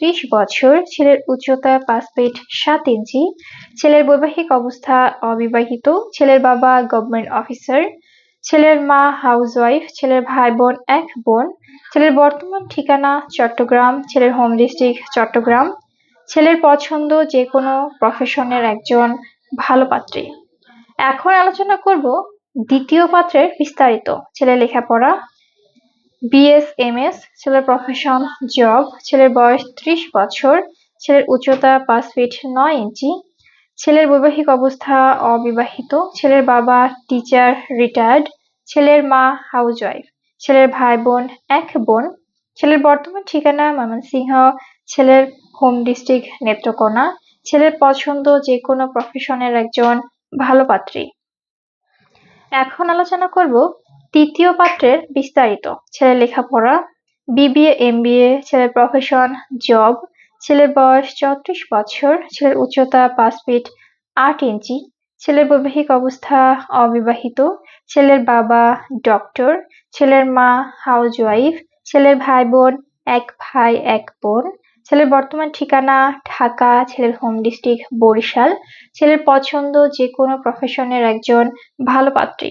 ত্রিশ বছর, ছেলের উচ্চতা পাঁচ ফিট সাত ইঞ্চি, ছেলের বৈবাহিক অবস্থা অবিবাহিত, ছেলের বাবা গভর্নমেন্ট অফিসার ছেলের মা হাউসওয়াইফ ছেলের ভাই বোন এক বোন, ছেলের বর্তমান ঠিকানা চট্টগ্রাম, ছেলের হোম ডিস্ট্রিক্ট চট্টগ্রাম, ছেলের পছন্দ যে কোনো প্রফেশনের একজন ভালো পাত্রী। এখন আলোচনা করব দ্বিতীয় পাত্রের বিস্তারিত, ছেলের লেখাপড়া বিএসএমএস ছেলের প্রফেশন জব ছেলের বয়স ত্রিশ বছর, ছেলের উচ্চতা পাঁচ ফিট নয় ইঞ্চি ছেলের বৈবাহিক অবস্থা অবিবাহিত, ছেলের বাবা টিচার রিটায়ার্ড ছেলের মা হাউসওয়াইফ ছেলের ভাই বোন এক বোন, ছেলের বর্তমান ঠিকানা ময়মনসিংহ, ছেলের হোম ডিস্ট্রিক্ট নেত্রকোনা, ছেলের পছন্দ যে কোনো প্রফেশনের একজন ভালো পাত্রী। এখন আলোচনা করব তৃতীয় পাত্রের বিস্তারিত। ছেলের লেখাপড়া বিবিএ এমবিএ ছেলের প্রফেশন জব ছেলের বয়স চৌত্রিশ বছর, ছেলের উচ্চতা পাঁচ ফিট আট ইঞ্চি, ছেলের বৈবাহিক অবস্থা অবিবাহিত, ছেলের বাবা ডক্টর ছেলের মা হাউস ওয়াইফ ছেলের ভাই বোন এক ভাই, এক বোন, ছেলের বর্তমান ঠিকানা ঢাকা, ছেলের হোম ডিস্ট্রিক্ট বরিশাল, ছেলের পছন্দ যে কোনো প্রফেশনের একজন ভালো পাত্রী।